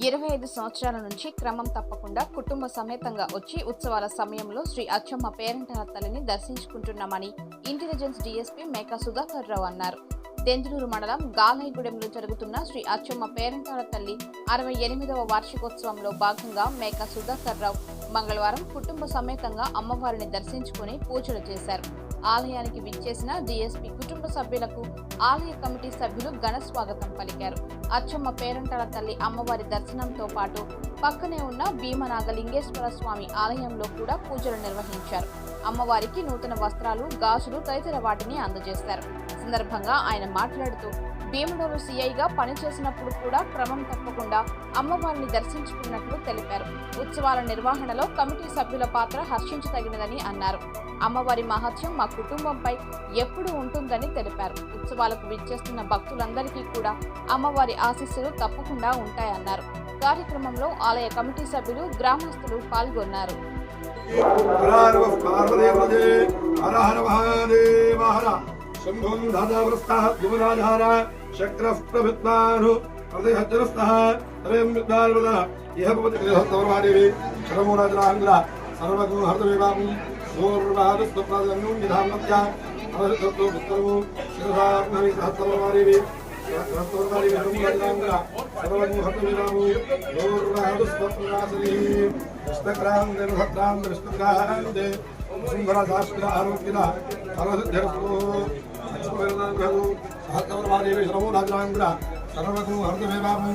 ఇరవై ఐదు సంవత్సరాల నుంచి క్రమం తప్పకుండా కుటుంబ సమేతంగా వచ్చి ఉత్సవాల సమయంలో శ్రీ అచ్చమ్మ పేరంటాల తల్లిని దర్శించుకుంటున్నామని intelligence D S P Meka Sudhakar Rao అన్నారు. దెందులూరు మండలం గాలైగూడెంలో జరుగుతున్న శ్రీ అచ్చమ్మ పేరంటాల తల్లి అరవై ఎనిమిదవ వార్షికోత్సవంలో భాగంగా మేకా సుధాకర్ రావు మంగళవారం కుటుంబ సమేతంగా అమ్మవారిని దర్శించుకుని పూజలు చేశారు. ఆలయానికి విచ్చేసిన డీఎస్పీ కుటుంబ సభ్యులకు ఆలయ కమిటీ సభ్యులు ఘన స్వాగతం పలికారు. అచ్చమ్మ పేరంటాల తల్లి అమ్మవారి దర్శనంతో పాటు పక్కనే ఉన్న భీమనాగలింగేశ్వర స్వామి ఆలయంలో కూడా పూజలు నిర్వహించారు. అమ్మవారికి నూతన వస్త్రాలు గాజులు తదితర వాటిని అందజేశారు. సందర్భంగా ఆయన మాట్లాడుతూ భీమడోలు సీఐగా పనిచేసినప్పుడు కూడా క్రమం తప్పకుండా అమ్మవారిని దర్శించుకున్నట్లు తెలిపారు. ఉత్సవాల నిర్వహణలో కమిటీ సభ్యుల పాత్ర హర్షించదగినదని అన్నారు. అమ్మవారి మహత్యం మా కుటుంబంపై ఎప్పుడు ఉంటుందని తెలిపారు. ఉత్సవాలకు విచ్చేస్తున్న భక్తులందరికీ కూడా అమ్మవారి ఆశీస్సులు తప్పకుండా ఉంటాయన్నారు కార్యక్రమంలో ఆలయ కమిటీ సభ్యులు గ్రామస్తులు పాల్గొన్నారు హర పార్వదేవదే హర హర శంభుం ధాతావృస్తః యువరాధార శక్రః తవేం ఇహ భవతి నిధామత్య అవసరతో పుత్రము శిరసాగ్నవి సహత్తవర్వాదేవి సహత్తవర్వాదేవి శరమూరాజరాంగ్ల సర్వగు హర్తవివాము సూర్వాదుస్తప్రాసని కృష్ణక్రాంతి భద్రాంతి విష్ణుక్రాంతి సుందర శాస్త్ర ఆరోగ్య సర్వసిద్ధిరస్తు లక్ష్మీనాథు సహస్రవాదేవి శ్రమో రాజాంగ్ర సర్వకు హర్దమేవాము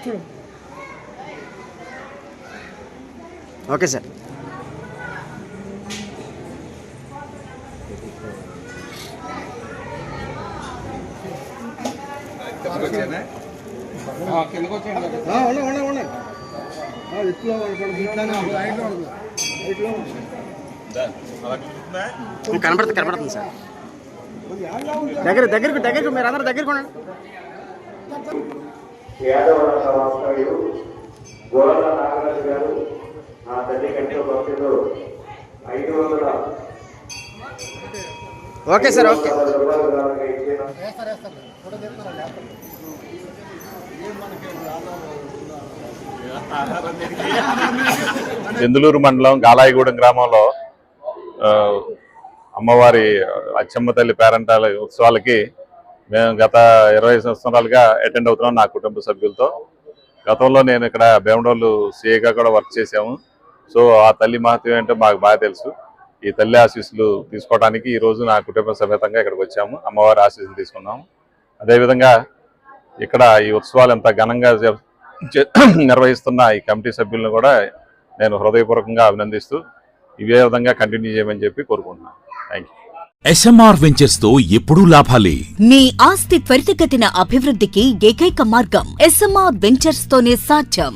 శ్రవణోతు ఓకే సార్ కనపడుతుంది కనపడుతుంది సార్ దగ్గర దగ్గరకు దగ్గరకు మీరు అందరూ దగ్గరకు ఉండండి యాదవ వాస్తవ్యుడు గోరల నాగరాజు గారు ఆ తల్లి కంటే భక్తులు ఐదు వందల ఓకే సార్ ఓకే. మండలం గాలాయిగూడెం గ్రామంలో అమ్మవారి అచ్చమ్మ తల్లి పేరంటాల ఉత్సవాలకి మేము గత ఇరవై సంవత్సరాలుగా అటెండ్ అవుతున్నాం నా కుటుంబ సభ్యులతో. గతంలో నేను ఇక్కడ బేమడోళ్ళు సీఏగా కూడా వర్క్ చేశాము. సో ఆ తల్లి మహత్వం ఏంటో మాకు బాగా తెలుసు. ఈ తల్లి ఆశీస్సులు తీసుకోవడానికి ఈరోజు నా కుటుంబ సమేతంగా ఇక్కడికి వచ్చాము. అమ్మవారి ఆశీస్సులు తీసుకున్నాము అదేవిధంగా ఇక్కడ ఈ ఉత్సవాలు ఎంత ఘనంగా చే- నిర్వహిస్తున్న ఈ కమిటీ సభ్యులను కూడా నేను హృదయపూర్వకంగా అభినందిస్తూ ఇవే విధంగా కంటిన్యూ చేయమని చెప్పి కోరుకుంటున్నాను. థ్యాంక్ యూ ఎస్ఎంఆర్ వెంచర్స్తో ఎప్పుడూ లాభాలే. మీ ఆస్తి త్వరితగతిన అభివృద్ధికి ఏకైక మార్గం ఎస్ఎంఆర్ వెంచర్స్ తోనే సాధ్యం.